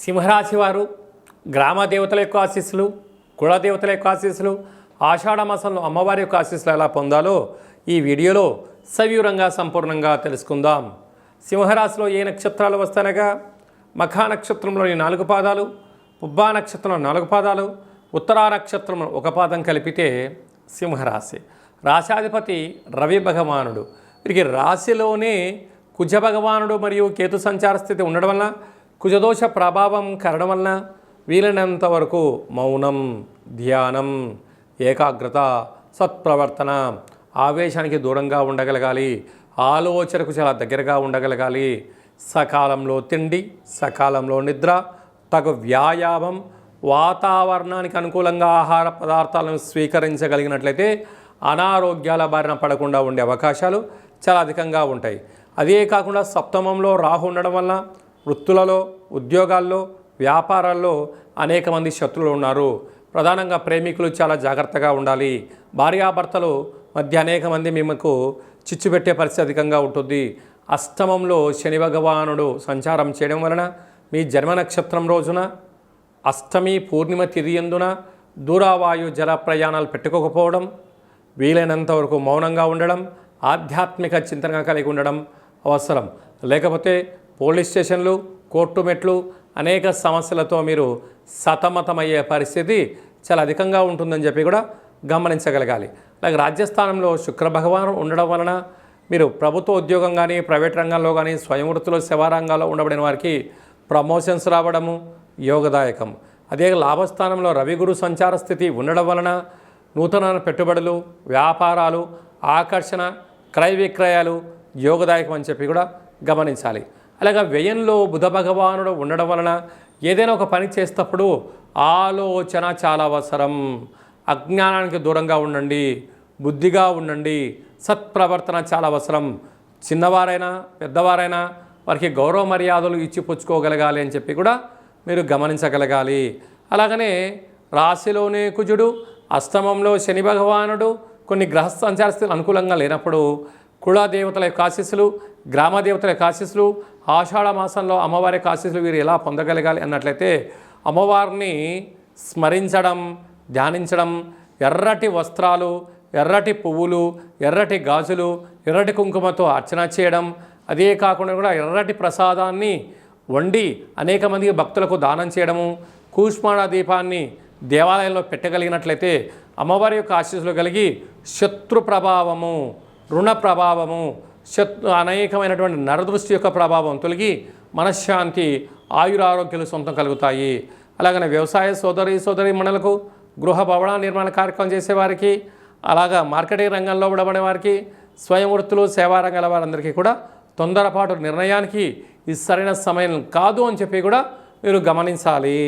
సింహరాశి వారు గ్రామ దేవతల యొక్క ఆశీస్సులు కులదేవతల యొక్క ఆశీస్సులు ఆషాఢ మాసంలో అమ్మవారి యొక్క ఆశీస్సులు ఎలా పొందాలో ఈ వీడియోలో సవివరంగా సంపూర్ణంగా తెలుసుకుందాం. సింహరాశిలో ఏ నక్షత్రాలు వస్తానగా? మఖా నక్షత్రంలోని నాలుగు పాదాలు పుబ్బా నక్షత్రంలో నాలుగు పాదాలు ఉత్తరా నక్షత్రంలో ఒక పాదం కలిపితే సింహరాశి. రాశాధిపతి రవి భగవానుడు. వీరికి రాశిలోనే కుజ భగవానుడు మరియు కేతు సంచార స్థితి ఉండడం వల్ల కుజదోష ప్రభావం కరడం వలన వీలైనంత వరకు మౌనం ధ్యానం ఏకాగ్రత సత్ప్రవర్తన ఆవేశానికి దూరంగా ఉండగలగాలి ఆలోచనకు చాలా దగ్గరగా ఉండగలగాలి. సకాలంలో తిండి సకాలంలో నిద్ర తగు వ్యాయామం వాతావరణానికి అనుకూలంగా ఆహార పదార్థాలను స్వీకరించగలిగినట్లయితే అనారోగ్యాల బారిన పడకుండా ఉండే అవకాశాలు చాలా అధికంగా ఉంటాయి. అదే కాకుండా సప్తమంలో రాహు ఉండడం వల్ల వృత్తులలో ఉద్యోగాల్లో వ్యాపారాల్లో అనేక మంది శత్రువులు ఉన్నారు. ప్రధానంగా ప్రేమికులు చాలా జాగ్రత్తగా ఉండాలి. భార్యాభర్తలు మధ్య అనేక మంది మీకు చిచ్చు పెట్టే పరిస్థితి అధికంగా ఉంటుంది. అష్టమంలో శని భగవానుడు సంచారం చేయడం వలన మీ జన్మ నక్షత్రం రోజున అష్టమి పూర్ణిమ తిరియందున ఎందున దూరావాయు జల ప్రయాణాలు పెట్టుకోకపోవడం వీలైనంత వరకు మౌనంగా ఉండడం ఆధ్యాత్మిక చింతనగా కలిగి ఉండడం అవసరం. లేకపోతే పోలీస్ స్టేషన్లు కోర్టు మెట్లు అనేక సమస్యలతో మీరు సతమతమయ్యే పరిస్థితి చాలా అధికంగా ఉంటుందని చెప్పి కూడా గమనించగలగాలి. అలాగే రాజ్యస్థానంలో శుక్ర భగవాన్ ఉండడం వలన మీరు ప్రభుత్వ ఉద్యోగం కానీ ప్రైవేట్ రంగంలో కానీ స్వయం వృత్తిలో సేవా రంగాల్లో ఉండబడిన వారికి ప్రమోషన్స్ రావడము యోగదాయకం. అదే లాభస్థానంలో రవిగురు సంచార స్థితి ఉండడం వలన నూతన పెట్టుబడులు వ్యాపారాలు ఆకర్షణ క్రయ విక్రయాలు యోగదాయకం అని చెప్పి కూడా గమనించాలి. అలాగే వ్యయంలో బుధ భగవానుడు ఉండడం వలన ఏదైనా ఒక పని చేసేటప్పుడు ఆలోచన చాలా అవసరం. అజ్ఞానానికి దూరంగా ఉండండి బుద్ధిగా ఉండండి సత్ప్రవర్తన చాలా అవసరం. చిన్నవారైనా పెద్దవారైనా వారికి గౌరవ మర్యాదలు ఇచ్చి పుచ్చుకోగలగాలి అని చెప్పి కూడా మీరు గమనించగలగాలి. అలాగనే రాశిలోనే కుజుడు అష్టమంలో శని భగవానుడు కొన్ని గ్రహ సంచారస్థితులు అనుకూలంగా లేనప్పుడు కుళదేవతల యొక్క ఆశీస్సులు గ్రామ దేవతల యొక్క ఆశీస్సులు ఆషాఢ మాసంలో అమ్మవారి యొక్క ఆశీస్సులు వీరు ఎలా పొందగలగాలి అన్నట్లయితే అమ్మవారిని స్మరించడం ధ్యానించడం ఎర్రటి వస్త్రాలు ఎర్రటి పువ్వులు ఎర్రటి గాజులు ఎర్రటి కుంకుమతో అర్చన చేయడం అదే కాకుండా కూడా ఎర్రటి ప్రసాదాన్ని వండి అనేక మంది భక్తులకు దానం చేయడము కూష్మాణ దీపాన్ని దేవాలయంలో పెట్టగలిగినట్లయితే అమ్మవారి యొక్క ఆశీస్సులు కలిగి శత్రు ప్రభావము రుణ ప్రభావము శత్రు అనేకమైనటువంటి నరదృష్టి యొక్క ప్రభావం తొలగి మనశ్శాంతి ఆయురారోగ్యాలు సొంతం కలుగుతాయి. అలాగనే వ్యవసాయ సోదరి సోదరి మండలకు గృహ భవన నిర్మాణ కార్యక్రమం చేసేవారికి అలాగా మార్కెటింగ్ రంగంలో ఉండబడే వారికి స్వయం వృత్తులు సేవా రంగాల వారందరికీ కూడా తొందరపాటు నిర్ణయానికి ఇది సరైన సమయం కాదు అని చెప్పి కూడా మీరు గమనించాలి.